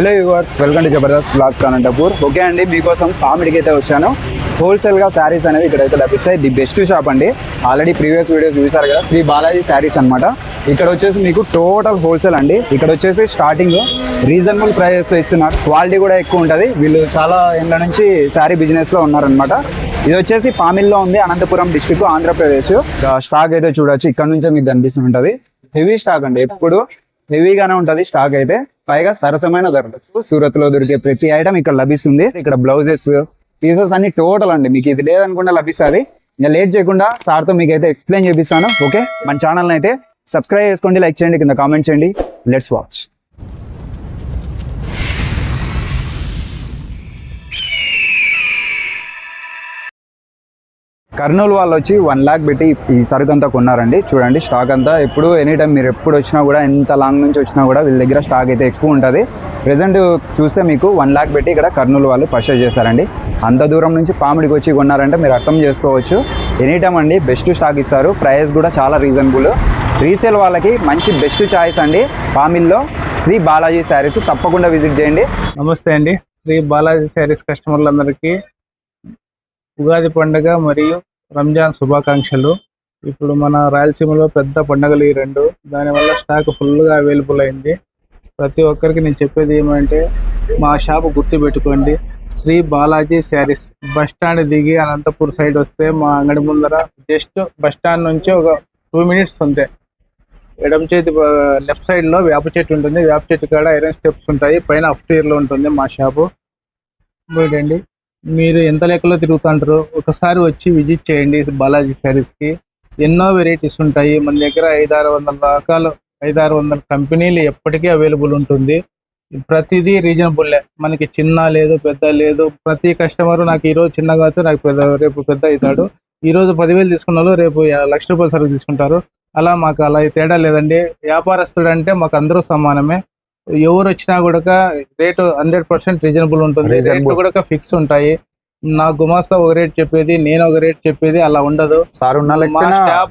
Hello viewers welcome to Jabardast blogs Anantapur okay అండి మీకోసం కామెడీకి అయితే వచ్చాను. హోల్సేల్గా శారీస్ అనేవి ఇక్కడైతే లభిస్తాయి. ది బెస్ట్ షాప్ అండి. ఆల్రెడీ ప్రీవియస్ వీడియోస్ చూసారు కదా శ్రీ బాలాజీ శారీస్ అన్నమాట. ఇక్కడ వచ్చేసి మీకు టోటల్ హోల్సేల్ అండి. ఇక్కడ వచ్చేసి స్టార్టింగ్ రీజనబుల్ ప్రైస్ ఇస్తున్నారు. క్వాలిటీ కూడా ఎక్కువ ఉంటుంది. వీళ్ళు చాలా ఏళ్ళ నుంచి శారీ బిజినెస్లో ఉన్నారనమాట ఇది వచ్చేసి పామిల్లో ఉంది అనంతపురం డిస్టిక్ ఆంధ్రప్రదేశ్. స్టాక్ అయితే చూడొచ్చు. ఇక్కడ నుంచే మీకు కనిపిస్తుంటుంది హెవీ స్టాక్ అండి. ఎప్పుడు హెవీగానే ఉంటది స్టాక్ అయితే. పైగా సరసమైన ధరలు సూరత్లో దొరికే ప్రతి ఐటమ్ ఇక్కడ లభిస్తుంది. ఇక్కడ బ్లౌజెస్ పీసెస్ అన్ని టోటల్ అండి. మీకు ఇది లేదనుకుంటే లభిస్తుంది. ఇంకా లేట్ చేయకుండా సార్తో మీకు అయితే ఎక్స్ప్లెయిన్ చేపిస్తాను. ఓకే మన ఛానల్ అయితే సబ్స్క్రైబ్ చేసుకోండి లైక్ చేయండి కింద కామెంట్ చేయండి. లెట్స్ వాచ్ కర్నూలు వాళ్ళు వచ్చి వన్ లాక్ పెట్టి ఈ సరుకు అంతా కొన్నారండి. చూడండి స్టాక్ అంతా ఎప్పుడు ఎనీ టైం మీరు ఎప్పుడు వచ్చినా కూడా ఎంత లాంగ్ నుంచి వచ్చినా కూడా వీళ్ళ దగ్గర స్టాక్ అయితే ఎక్కువ ఉంటుంది. ప్రెసెంట్ చూస్తే మీకు వన్ లాక్ పెట్టి ఇక్కడ కర్నూలు వాళ్ళు పర్చేస్ చేశారండి. అంత దూరం నుంచి పామిడికి వచ్చి కొన్నారంటే మీరు అర్థం చేసుకోవచ్చు. ఎనీ టైం అండి బెస్ట్ స్టాక్ ఇస్తారు. ప్రైస్ కూడా చాలా రీజనబుల్ రీసేల్ వాళ్ళకి మంచి బెస్ట్ చాయిస్ అండి. పామిల్లో శ్రీ బాలాజీ శారీస్ తప్పకుండా విజిట్ చేయండి. నమస్తే అండి. శ్రీ బాలాజీ శారీస్ కస్టమర్లందరికీ ఉగాది పండుగ మరియు రంజాన్ శుభాకాంక్షలు. ఇప్పుడు మన రాయలసీమలో పెద్ద పండుగలు ఈ రెండు. దానివల్ల స్టాక్ ఫుల్గా అవైలబుల్ అయింది. ప్రతి ఒక్కరికి నేను చెప్పేది ఏమంటే మా షాప్ గుర్తు పెట్టుకోండి శ్రీ బాలాజీ శారీస్ బస్ స్టాండ్ దిగి అనంతపూర్ సైడ్ వస్తే మా అంగడి ముందర జస్ట్ బస్ స్టాండ్ నుంచి ఒక టూ మినిట్స్ అంతే. ఎడమ చేతి లెఫ్ట్ సైడ్లో వేప చెట్టు ఉంటుంది. వేప చెట్టు కాడ ఐరన్ స్టెప్స్ ఉంటాయి. పైన అఫ్లో ఉంటుంది మా షాపు చూడండి మీరు ఎంత లెక్కలో తిరుగుతుంటారు ఒకసారి వచ్చి విజిట్ చేయండి బాలాజీ శారీస్కి. ఎన్నో వెరైటీస్ ఉంటాయి. మన దగ్గర ఐదారు వందల రకాలు ఐదారు వందల కంపెనీలు ఎప్పటికీ అవైలబుల్ ఉంటుంది. ప్రతిదీ రీజనబుల్. మనకి చిన్న లేదు పెద్ద లేదు. ప్రతి కస్టమర్ నాకు ఈ రోజు చిన్నగా అయితే నాకు పెద్ద రేపు పెద్ద అవుతాడు. ఈ రోజు పదివేలు తీసుకున్న వాళ్ళు రేపు లక్ష రూపాయల సరుకు తీసుకుంటారు. అలా మాకు అలా తేడా లేదండి. వ్యాపారస్తుడు అంటే మాకు అందరూ సమానమే. ఎవరు వచ్చినా కూడా రేటు హండ్రెడ్ పర్సెంట్ రీజనబుల్ ఉంటుంది. రేట్లు కూడా ఫిక్స్ ఉంటాయి. నా గుమాస్తా ఒక రేట్ చెప్పేది నేను ఒక రేట్ చెప్పేది అలా ఉండదు. సార్ మా స్టాఫ్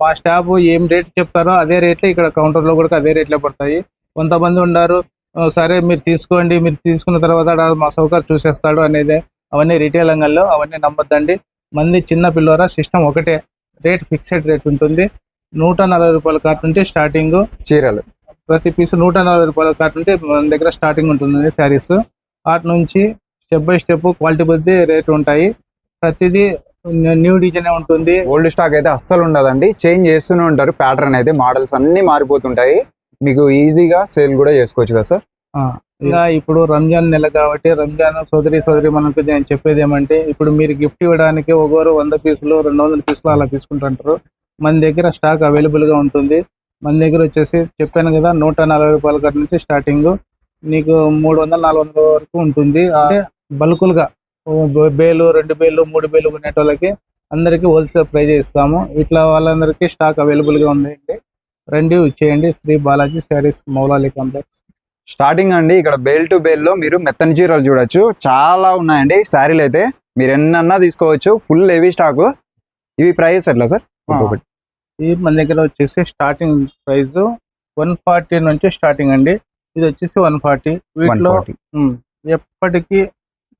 మా స్టాఫ్ ఏం రేట్ చెప్తారో అదే రేట్లే ఇక్కడ కౌంటర్లో కూడా అదే రేట్లే పడతాయి. కొంతమంది ఉన్నారు "ఆ, సరే మీరు తీసుకోండి మీరు తీసుకున్న తర్వాత మా సౌకర్యం చూసేస్తాడు అనేది. అవన్నీ రీటైల్ అంగల్లో అవన్నీ నమ్మొద్దండి. మంది చిన్న పిల్లరా సిస్టమ్ ఒకటే. రేట్ ఫిక్స్డ్ రేట్ ఉంటుంది. నూట నలభై రూపాయల కార్ట్ నుండి స్టార్టింగ్. చీరలు. ప్రతి పీస్ నూట నలభై రూపాయల కార్ట్ ఉంటే మన దగ్గర స్టార్టింగ్ ఉంటుంది శారీస్. వాటి నుంచి స్టెప్ బై స్టెప్ క్వాలిటీ బద్ది రేట్ ఉంటాయి. ప్రతిదీ న్యూ డిజైన్ ఉంటుంది. ఓల్డ్ స్టాక్ అయితే అస్సలు ఉండదండి. చేంజ్ చేస్తూనే ఉంటారు. ప్యాటర్న్ అయితే మోడల్స్ అన్ని మారిపోతుంటాయి. మీకు ఈజీగా సేల్ కూడా చేసుకోవచ్చు కదా సార్? ఇంకా ఇప్పుడు రంజాన్ నెల కాబట్టి రంజాన్ సోదరి సోదరి మనకు నేను చెప్పేది ఏమంటే ఇప్పుడు మీరు గిఫ్ట్ ఇవ్వడానికి ఒకరు వంద పీసులు రెండు వందల పీసులు అలా తీసుకుంటుంటారు. మన దగ్గర స్టాక్ అవైలబుల్గా ఉంటుంది. మన దగ్గర వచ్చేసి చెప్పాను కదా నూట నలభై రూపాయల కాడ నుంచి స్టార్టింగ్ నీకు మూడు వందల నాలుగు వందల వరకు ఉంటుంది. అంటే బల్కులుగా బేలు రెండు బేలు మూడు బేలు కొనేటోళ్ళకి అందరికీ హోల్సేల్ ప్రైజ్ ఇస్తాము. ఇట్లా వాళ్ళందరికీ స్టాక్ అవైలబుల్గా ఉంది రండి వచ్చేయండి శ్రీ బాలాజీ శారీస్ మౌలాలి కాంప్లెక్స్ స్టార్టింగ్ అండి ఇక్కడ బేల్ టు బేల్లో మీరు మెత్తని చీరలు చూడొచ్చు. చాలా ఉన్నాయండి. శారీలు అయితే మీరు ఎన్నన్నా తీసుకోవచ్చు. ఫుల్ హెవీ స్టాక్ ఇవి ప్రైస్ ఎట్లా సార్? ఇది మన దగ్గర వచ్చేసి స్టార్టింగ్ ప్రైస్ వన్ ఫార్టీ నుంచి స్టార్టింగ్ అండి. ఇది వచ్చేసి వన్ ఫార్టీ వీటిలో 140. ఉమ్, ఎప్పటికీ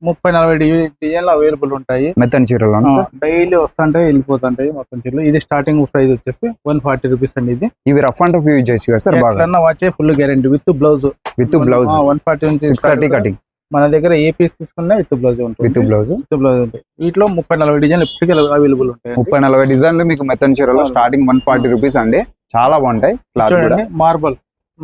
ముప్పై నలభై డిజైన్లు అవైలబుల్ ఉంటాయి. మెత్తని చీరలు డైలీ వస్తుంటాయి వెళ్ళిపోతుంటాయి మొత్తం చీరలు. ఇది స్టార్టింగ్ ప్రైస్ వచ్చేసి వన్ ఫార్టీ రూపీస్ అండి ఇది. ఇవి రఫ్ అండ్ టఫ్ యూజ్ కదా సార్ బాగా? Full guarantee with blouse with blouse one forty నుంచి సిక్స్ థర్టీ కటింగ్ మన దగ్గర ఏ పీస్ తీసుకున్నా విత్ బ్లౌజ్ ఉంటుంది. విత్ బ్లౌజ్ విత్ బ్లౌజ్ ఉంటుంది. వీటిలో ముప్పై నలభై డిజైన్లు ఎప్పటికీ అవైలబుల్ ఉంటాయి ముప్పై నలభై డిజైన్లు మీకు మెత్తని చీరలో. స్టార్టింగ్ వన్ ఫార్టీ రూపీస్ అండి. చాలా బాగుంటాయి. చూడండి మార్బల్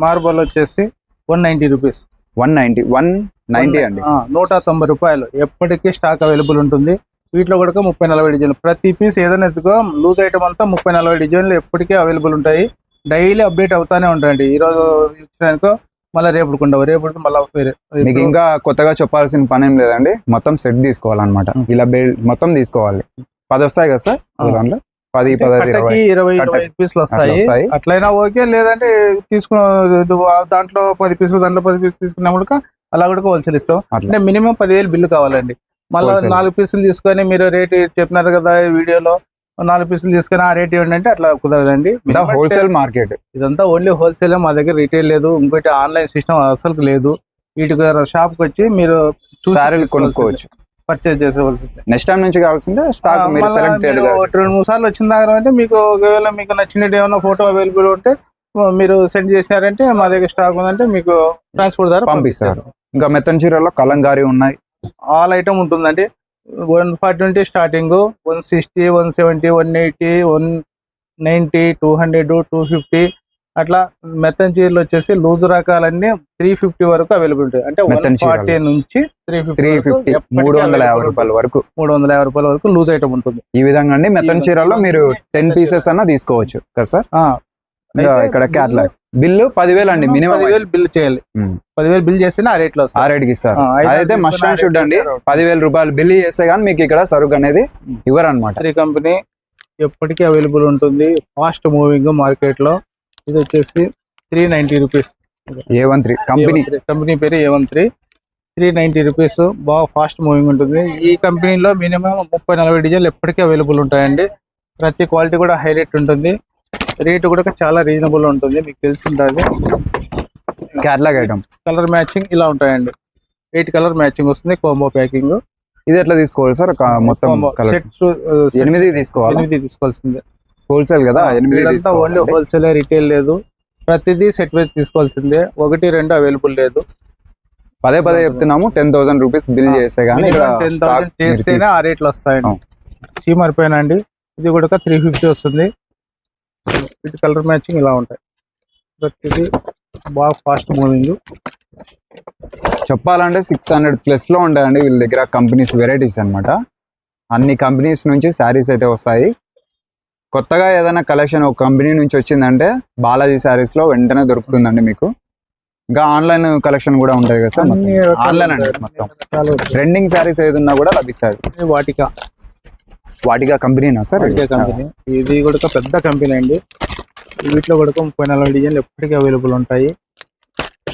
మార్బల్ వచ్చేసి one ninety rupees one ninety one ninety అండి. నూట తొంభై రూపాయలు. ఎప్పటికీ స్టాక్ అవైలబుల్ ఉంటుంది. వీటిలో కూడా ముప్పై నలభై డిజైన్లు. ప్రతి పీస్ ఏదైనా ఎత్తుకో లూజ్ ఐటమ్ అంతా ముప్పై నలభై డిజైన్లు ఎప్పటికీ అవైలబుల్ ఉంటాయి. డైలీ అప్డేట్ అవుతానే ఉంటాయండి. ఈ రోజు ఇచ్చినాకో మళ్ళీ రేపు ఉండవు రేపు మళ్ళీ వేరే. మీకు ఇంకా కొత్తగా చెప్పాల్సిన పని ఏం లేదండి. మొత్తం సెట్ తీసుకోవాలన్నమాట. ఇలా బెల్ మొత్తం తీసుకోవాలి. పది వస్తాయి కదా సార్. దాంట్లో? పది కట్టకి ఇరవై. పీసులు వస్తాయి. అట్లయినా ఓకే లేదంటే తీసుకున్న దాంట్లో పది పీసులు దాంట్లో పది పీసులు తీసుకున్నా కూడా అలా కూడా హోల్సేల్ ఇస్తాం. అట్లా. అంటే మినిమం పదివేలు బిల్లు కావాలండి. మళ్ళీ. నాలుగు పీసులు తీసుకొని మీరు రేట్ చెప్పినారు కదా ఈ వీడియోలో. నాలుగు పీసులు తీసుకొని ఆ రేట్ అంటే అట్లా కుదరదండి. హోల్సేల్ మార్కెట్ ఇదంతా ఓన్లీ హోల్సేల్ మా దగ్గర రీటైల్ లేదు ఇంకోటి ఆన్లైన్ సిస్టమ్ అసలు లేదు. వీటి షాప్కి వచ్చి మీరు శారీలు కొనుక్కోవచ్చు. పర్చేజ్ చేసుకోవాల్సిందే. నెక్స్ట్ టైం నుంచి కావాల్సిందే స్టాక్ మీరు సెలెక్టెడ్ రెండు మూడు సార్లు వచ్చిన దగ్గర అంటే మీకు ఒకవేళ మీకు నచ్చినట్టు ఏమైనా ఫోటో అవైలబుల్ ఉంటే మీరు సెండ్ చేశారంటే మా దగ్గర స్టాక్ ఉందంటే మీకు ట్రాన్స్పోర్ట్ ద్వారా పంపిస్తారు. ఇంకా మెత్తన్ చీరల్లో కలంకారీ ఉన్నాయి. ఆల్ ఐటమ్ ఉంటుందండి. వన్ ఫార్టీ నుండి starting one sixty one seventy one eighty one ninety two hundred two fifty అట్లా మెత్తన్ చీరలు వచ్చేసి లూజ్ రకాలన్నీ త్రీ ఫిఫ్టీ వరకు అవైలబుల్ ఉంటాయి. అంటే వన్. ఫార్టీ నుంచి త్రీ త్రీ ఫిఫ్టీ మూడు వందల యాభై రూపాయల వరకు. మూడు వందల యాభై రూపాయల వరకు లూజ్ ఐటమ్ ఉంటుంది. ఈ విధంగా అండి మెత్తన్ చీరల్లో మీరు టెన్ పీసెస్ అన్న తీసుకోవచ్చు కదా సార్? ఇక్కడ క్యాట్లాగ్ బిల్లు పదివేలు అండి మినిమం పదివేలు బిల్ చేయాలి. పదివేలు బిల్ చేస్తేనే ఆ రేట్లో ఆ రేట్కి ఇస్తారు. అదైతే మస్ట్ అండ్ షుడ్ అండి. పదివేల రూపాయలు బిల్లు చేస్తే కానీ మీకు ఇక్కడ సరుకు అనేది ఇవ్వరు అనమాట ఈ కంపెనీ ఎప్పటికీ అవైలబుల్ ఉంటుంది. ఫాస్ట్ మూవింగ్ మార్కెట్లో ఇది వచ్చేసి three ninety rupees A one three company. Company పేరు A one three three ninety rupees బాగా ఫాస్ట్ మూవింగ్ ఉంటుంది. ఈ కంపెనీలో మినిమం ముప్పై నలభై డిజైన్లు ఎప్పటికీ అవైలబుల్ ఉంటాయండి. ప్రతి క్వాలిటీ కూడా హై రేట్ ఉంటుంది. రేట్ కూడా చాలా రీజనబుల్ ఉంటుంది. మీకు తెలిసి ఉంటుంది క్యాట్లాగ్ ఐటమ్ కలర్ మ్యాచింగ్ ఇలా ఉంటాయండి. ఎయిట్ కలర్ మ్యాచింగ్ వస్తుంది కోంబో ప్యాకింగ్ ఇది ఎట్లా తీసుకోవాలి సార్? ఒక మొత్తం సెట్స్ ఎనిమిది తీసుకోవాలి? ఎనిమిది తీసుకోవాల్సిందే. హోల్సేల్ కదా? ఎనిమిది ఓన్లీ. హోల్సేల్ రిటైల్ లేదు. ప్రతిదీ సెట్ వైజ్ తీసుకోవాల్సిందే. ఒకటి రెండు అవైలబుల్ లేదు. పదే పదే చెప్తున్నాము. టెన్ థౌసండ్ రూపీస్ బిల్ చేస్తే ఇక్కడ టెన్ థౌసండ్ చేస్తేనే ఆ రేట్లు వస్తాయండి. సీమర్ పైన అండి. ఇది కూడా త్రీ ఫిఫ్టీ వస్తుంది. ఇటు కలర్ మ్యాచింగ్ ఇలా ఉంటాయి. ప్రతిదీ బాగా ఫాస్ట్ మూవింగ్ చెప్పాలంటే సిక్స్ హండ్రెడ్ ప్లస్లో ఉంటాయండి వీళ్ళ దగ్గర కంపెనీస్ వెరైటీస్ అన్నమాట. అన్ని కంపెనీస్ నుంచి శారీస్ అయితే వస్తాయి. కొత్తగా ఏదైనా కలెక్షన్ ఒక కంపెనీ నుంచి వచ్చిందంటే బాలాజీ శారీస్లో వెంటనే దొరుకుతుందండి మీకు. ఇంకా ఆన్లైన్ కలెక్షన్ కూడా ఉంటుంది కదా సార్ ఆన్లైన్ అండి మొత్తం. ట్రెండింగ్ శారీస్ ఏది ఉన్నా కూడా లభిస్తాయి. వాటికా. వాటిగా కంపెనీనా సార్ కంపెనీ. ఇది కూడా పెద్ద కంపెనీ అండి. వీటిలో కూడా ముప్పై నలభై డిజైన్లు ఎప్పటికీ అవైలబుల్ ఉంటాయి.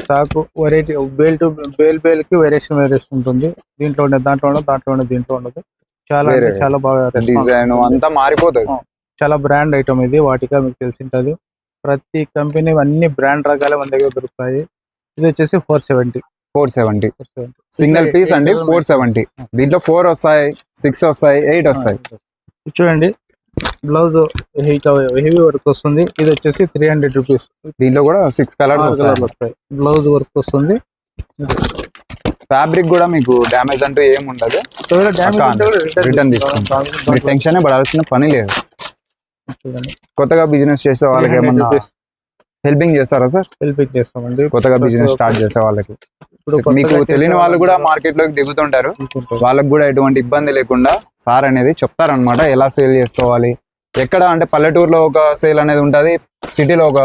Stock variety bale to bale బేల్కి variation variation ఉంటుంది. దీంట్లో ఉండదు దాంట్లో ఉండదు దాంట్లో ఉండదు దీంట్లో ఉండదు. చాలా చాలా బాగా డిజైన్. అంతా మారిపోతుంది. చాలా బ్రాండ్ ఐటమ్ ఇది వాటిగా మీకు తెలిసి ఉంటుంది ప్రతి కంపెనీ అన్ని బ్రాండ్ రకాలే మన దగ్గర దొరుకుతాయి. ఇది వచ్చేసి four seventy four seventy. Single piece అండి ఫోర్ సెవెంటీ. దీంట్లో ఫోర్ వస్తాయి సిక్స్ వస్తాయి ఎయిట్ వస్తాయి. చూడండి బ్లౌజ్ హెవీ వర్క్ వస్తుంది. ఇది వచ్చేసి త్రీ హండ్రెడ్ రూపీస్ దీంట్లో కూడా సిక్స్ కలర్స్ వస్తాయి. బ్లౌజ్ వర్క్ వస్తుంది. ఫ్యాబ్రిక్ కూడా మీకు డ్యామేజ్ అంటూ ఏం ఉండదు. రిటర్న్. తీసుకుంటాం మీరు టెన్షన్ పడాల్సిన పని లేదు. కొత్తగా బిజినెస్ చేసే వాళ్ళకి ఏమన్నా హెల్పింగ్ చేస్తారా సార్? హెల్పింగ్ చేస్తామండి. కొత్తగా బిజినెస్ స్టార్ట్ చేసే వాళ్ళకి. ఇప్పుడు మీకు తెలియని వాళ్ళు కూడా మార్కెట్లోకి దిగుతుంటారు. వాళ్ళకి కూడా ఎటువంటి ఇబ్బంది లేకుండా సార్ అనేది చెప్తారనమాట ఎలా సేల్ చేసుకోవాలి? ఎక్కడ అంటే పల్లెటూరులో ఒక సేల్ అనేది ఉంటుంది సిటీలో ఒక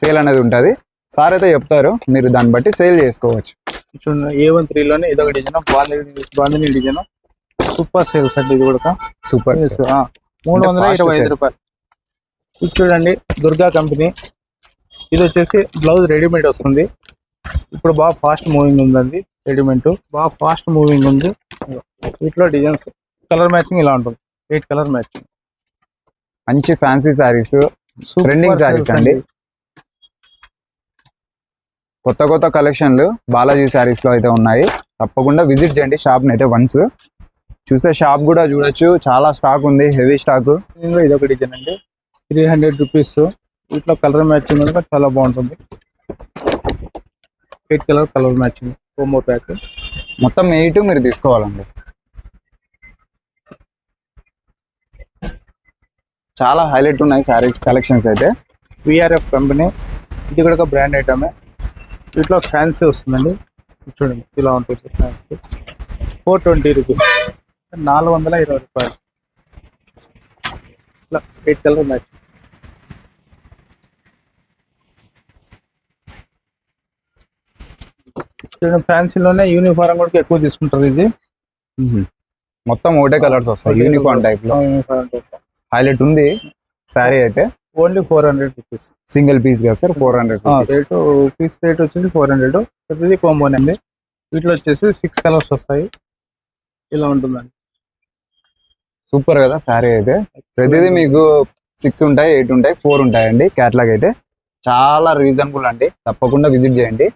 సేల్ అనేది ఉంటుంది. సార్ అయితే చెప్తారు మీరు దాన్ని బట్టి సేల్ చేసుకోవచ్చు. చూడండి ఏ వన్ త్రీ లోనే ఇదొక design bandhani design. Super sales అండి ఇది కూడా. సూపర్ మూడు వందల ఇరవై ఐదు. రూపాయలు. ఇది చూడండి దుర్గా కంపెనీ. ఇది వచ్చేసి బ్లౌజ్ రెడీమేడ్ వస్తుంది. ఇప్పుడు బాగా ఫాస్ట్ మూవింగ్ ఉందండి రెడీమేడ్ బాగా ఫాస్ట్ మూవింగ్ ఉంది. వీటిలో డిజైన్స్ కలర్ మ్యాచింగ్ ఇలా ఉంటుంది. ఎయిట్ కలర్ మ్యాచింగ్ మంచి ఫ్యాన్సీ శారీస్ Trending sarees అండి. కొత్త కొత్త కలెక్షన్లు బాలాజీ శారీస్లో అయితే ఉన్నాయి. తప్పకుండా విజిట్ చేయండి షాప్ని అయితే వన్స్ చూసే షాప్ కూడా చూడొచ్చు. చాలా స్టాక్ ఉంది హెవీ స్టాక్ ఇదొక డిజైన్ అండి. త్రీ హండ్రెడ్ రూపీస్ వీటిలో కలర్ మ్యాచింగ్ కూడా చాలా బాగుంటుంది. Eight colour colour matching combo pack మొత్తం ఎయిట్ మీరు తీసుకోవాలండి. చాలా హైలైట్ ఉన్నాయి శారీస్ కలెక్షన్స్ అయితే. విఆర్ఎఫ్ కంపెనీ ఇది కూడా ఒక బ్రాండ్ ఐటమే వీటిలో ఫ్యాన్సీ వస్తుందండి. చూడండి ఇలా ఉంటుంది ఫ్యాన్సీ ఫోర్ ట్వంటీ రూపీస్ నాలుగు వందల ఇరవై రూపాయలు. ఇట్లా ఎయిట్ కలర్ మ్యాచ్ చూడండి ఫ్యాన్సీలోనే యూనిఫామ్ కూడా ఎక్కువ తీసుకుంటారు ఇది. మొత్తం ఒకటే కలర్స్ వస్తాయి యూనిఫామ్ టైప్లో. హైలైట్ ఉంది శారీ అయితే. Only four hundred rupees single piece కదా sir four hundred rate piece rate వచ్చేసి ఫోర్ హండ్రెడ్ ప్రతిదీ కాంబోనే అండి. వీటిలో వచ్చేసి సిక్స్ కలర్స్ వస్తాయి. ఇలా ఉంటుందండి. సూపర్ కదా శారీ అయితే. ప్రతిదీ మీకు సిక్స్ ఉంటాయి ఎయిట్ ఉంటాయి ఫోర్ ఉంటాయండి క్యాట్లాగ్ అయితే. చాలా రీజనబుల్ అండి. తప్పకుండా విజిట్ చేయండి.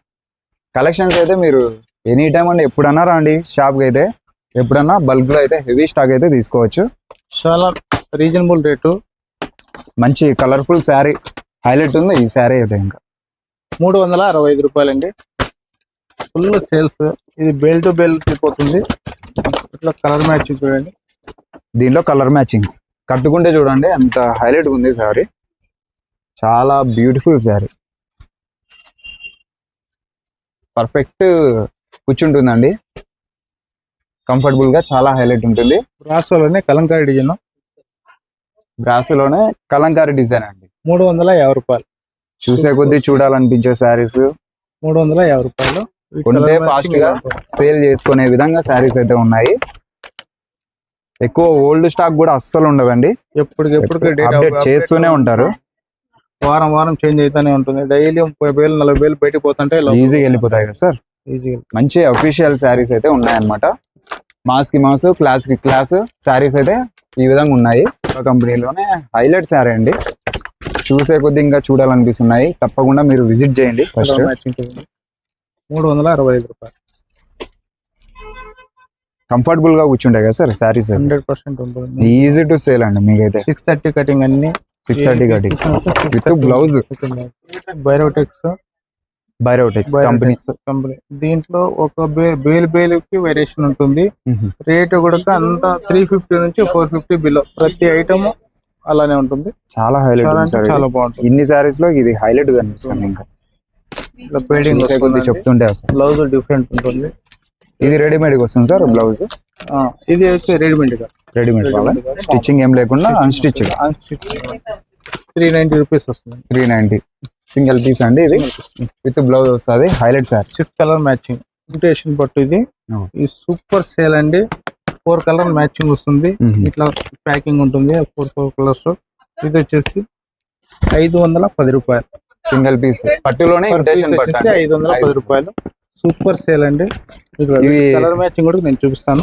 కలెక్షన్స్ అయితే మీరు ఎనీ టైం అండి ఎప్పుడన్నా రండి. షాప్కి అయితే ఎప్పుడన్నా బల్క్లో అయితే హెవీ స్టాక్ అయితే తీసుకోవచ్చు. చాలా రీజనబుల్ రేటు మంచి కలర్ఫుల్ శారీ హైలైట్ ఉంది ఈ శారీ అయితే ఇంకా. మూడు వందల అరవై ఐదు రూపాయలండి. ఫుల్ సేల్స్ ఇది బెల్ టు బెల్ అయిపోతుంది. ఇట్లా కలర్ మ్యాచింగ్ చూడండి. దీనిలో కలర్ మ్యాచింగ్స్ కట్టుకుంటే చూడండి అంత హైలైట్ ఉంది శారీ చాలా బ్యూటిఫుల్ శారీ పర్ఫెక్ట్ కూర్చుంటుందండి. కంఫర్టబుల్గా చాలా హైలైట్ ఉంటుంది. రాసోలోనే కలంకారీ డిజైన్ బ్రాసులోనే కలంకారీ డిజైన్ అండి. మూడు వందల యాభై రూపాయలు. చూసే కొద్దీ చూడాలనిపించే శారీస్. మూడు వందల యాభై రూపాయలు. కొంటే matching గా. సేల్ చేసుకునే విధంగా శారీస్ అయితే ఉన్నాయి. ఎక్కువ ఓల్డ్ స్టాక్ కూడా అస్సలు ఉండవండి. ఎప్పటికెప్పుడు date అప్డేట్ చేస్తూనే ఉంటారు. వారం వారం చేంజ్ అవుతానే ఉంటుంది. డైలీ ముప్పై వేలు నలభై వేలు బయటకు పోతుంటే ఈజీగా వెళ్ళిపోతాయి కదా సార్? ఈజీగా మంచి అఫీషియల్ శారీస్ అయితే ఉన్నాయన్నమాట. మాస్కి మాస్ క్లాస్కి క్లాస్ శారీస్ అయితే ఈ విధంగా ఉన్నాయి. కంపెనీలోనే హైలైట్ శారీ అండి. చూసే కొద్ది ఇంకా చూడాలనిపిస్తున్నాయి. తప్పకుండా మీరు విజిట్ చేయండి. ఫస్ట్ మూడు వందల అరవై ఐదు రూపాయలు. కంఫర్టబుల్గా కూర్చుంటాయి కదా సార్ శారీస్ హండ్రెడ్ పర్సెంట్ ఉంటుంది. ఈజీ టు సేల్ అండి మీకైతే. సిక్స్ థర్టీ కటింగ్ అన్ని సిక్స్ థర్టీ విత్ బ్లౌజ్ బైరోటెక్స్ బైరోటెక్స్ కంపెనీ కంపెనీ దీంట్లో ఒక బే- బేల్ బేలుకి వేరియేషన్ ఉంటుంది. రేట్ కూడా అంత త్రీ ఫిఫ్టీ నుంచి ఫోర్ ఫిఫ్టీ బిలో ప్రతి ఐటమ్ అలానే ఉంటుంది. చాలా హైలైట్ చాలా. బాగుంటుంది. ఇన్ని శారీస్లో ఇది హైలైట్ కనిపిస్తుంది ఇంకా. చూసే కొద్ది చెప్తుంటే బ్లౌజ్ డిఫరెంట్ ఉంటుంది. ఇది రెడీమేడ్ వస్తుంది సార్ బ్లౌజ్ ఇది వచ్చి రెడీమేడ్గా. రెడీమేడ్ స్టిచ్చింగ్ ఏం లేకుండా అన్స్టిచ్ త్రీ నైన్టీ రూపీస్ వస్తుంది. త్రీ నైన్టీ సింగిల్ పీస్ అండి ఇది. విత్ బ్లౌజ్ వస్తుంది. Highlight sir. Six colour matching imitation పట్టు ఇది. ఈ సూపర్ సేల్ అండి. ఫోర్ కలర్ మ్యాచింగ్ వస్తుంది. ఇట్లా ప్యాకింగ్ ఉంటుంది. ఫోర్ ఫోర్ కలర్స్ ఇది వచ్చేసి ఐదు వందల పది రూపాయలు. సింగిల్ పీస్ పట్టులోనే ఐదు వందల పది రూపాయలు. సూపర్ సేల్ అండి. ఇవి- కలర్ మ్యాచింగ్ కూడా నేను చూపిస్తాను.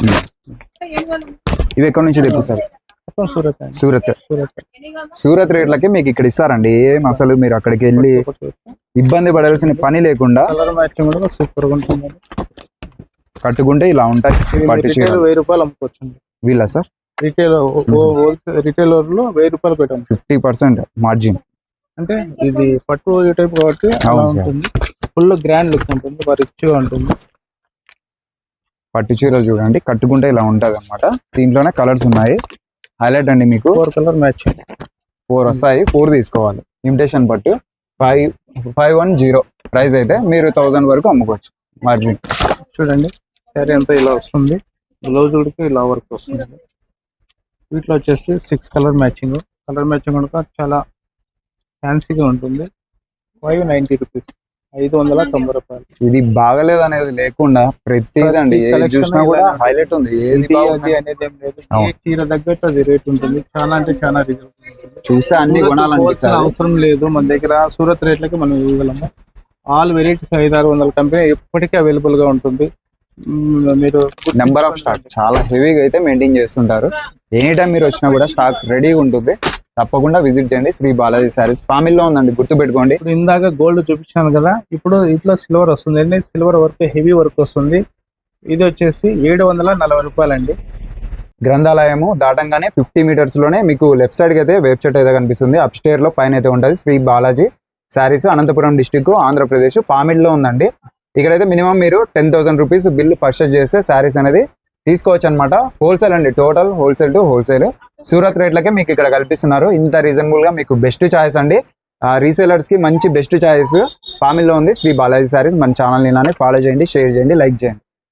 ఇవి ఎక్కడి నుంచి తెప్పిస్తారు మొత్తం సూరత్ అండి. సూరత్. సూరత్. సూరత్ రేట్లకి మీకు ఇక్కడ ఇస్తారండి. ఏం అసలు మీరు అక్కడికి వెళ్ళి ఇబ్బంది పడాల్సిన పని లేకుండా కలర్ మ్యాచింగ్ కూడా సూపర్గా ఉంటుంది. కట్టుకుంటే ఇలా ఉంటాయి. పట్టు రిటైల్ చీరలు వెయ్యి రూపాయలు అమ్ముకోవచ్చు వీళ్ళ సార్? రిటైల్ రిటైలర్లో వెయ్యి రూపాయలు పెట్టాను ఫిఫ్టీ పర్సెంట్ మార్జిన్. అంటే ఇది పట్టు టైప్ కాబట్టి అలా అవును సార్. ఉంటుంది. ఫుల్ గ్రాండ్ లుక్ ఉంటుంది బాగా రిచ్గా ఉంటుంది. పట్టు చీరలు చూడండి కట్టుకుంటే ఇలా ఉంటది అనమాట దీంట్లోనే కలర్స్ ఉన్నాయి. హైలైట్ అండి మీకు. ఫోర్ కలర్ మ్యాచింగ్ ఫోర్ వస్తాయి ఫోర్ తీసుకోవాలి. ఇమిటేషన్ పట్టు. Five five one zero price అయితే మీరు థౌజండ్ వరకు అమ్ముకోవచ్చు మార్జిన్ చూడండి శారీ అంతా ఇలా వస్తుంది. బ్లౌజ్ కూడా ఇలా వర్క్ వస్తుంది. వీటిలో వచ్చేసి six colour matching colour matching కూడా చాలా ఫ్యాన్సీగా ఉంటుంది. ఫైవ్ నైన్టీ రూపీస్ ఐదు వందల తొంభై రూపాయలు. ఇది బాగలేదు అనేది లేకుండా ప్రతిదండి చూసినా కూడా హైలైట్ ఉంది. ఏది బాగుంది అనేది ఏం లేదు. ఏ అవును. చీర తగ్గట్టు అది రేట్ ఉంటుంది చాలా అంటే చాలా చూస్తే అన్ని కొనాలనిపిస్తుంది అవసరం లేదు. మన దగ్గర సూరత్ రేట్లకి మనం ఇవ్వగలము. ఆల్ వెరైటీస్ ఐదు ఆరు వందల కంపెనీ ఎప్పటికీ అవైలబుల్గా ఉంటుంది. మీరు నెంబర్ ఆఫ్ స్టాక్ చాలా హెవీగా అయితే మెయింటైన్ చేస్తుంటారు. ఎనీ టైం మీరు వచ్చినా కూడా స్టాక్ రెడీగా ఉంటుంది. తప్పకుండా విజిట్ చేయండి శ్రీ బాలాజీ శారీస్ పామిల్లో ఉందండి గుర్తు పెట్టుకోండి ఇప్పుడు ఇందాక గోల్డ్ చూపించాను కదా ఇప్పుడు ఇట్లా సిల్వర్ వస్తుంది అండి సిల్వర్ వర్క్ హెవీ వర్క్ వస్తుంది. ఇది వచ్చేసి ఏడు వందల నలభై రూపాయలండి. గ్రంథాలయము దాటంగానే ఫిఫ్టీ మీటర్స్లోనే మీకు లెఫ్ట్ సైడ్కి అయితే వెబ్సైట్ అయితే కనిపిస్తుంది. అప్ స్టేర్లో పైన అయితే ఉంటుంది శ్రీ బాలాజీ శారీస్ అనంతపురం డిస్టిక్ ఆంధ్రప్రదేశ్. పామిడిలో ఉందండి. ఇక్కడైతే మినిమం మీరు ten thousand rupees bill purchase చేస్తే శారీస్ అనేది తీసుకోవచ్చు అనమాట హోల్సేల్ అండి total wholesale to wholesale Surat రేట్లకే మీకు ఇక్కడ కల్పిస్తున్నారు. ఇంత రీజనబుల్గా మీకు బెస్ట్ ఛాయిస్ అండి. రీసేలర్స్కి మంచి బెస్ట్ ఛాయిస్ పామిల్లో ఉంది. శ్రీ బాలాజీ సారీస్ మన ఛానల్ ఫాలో చేయండి షేర్ చేయండి లైక్ చేయండి.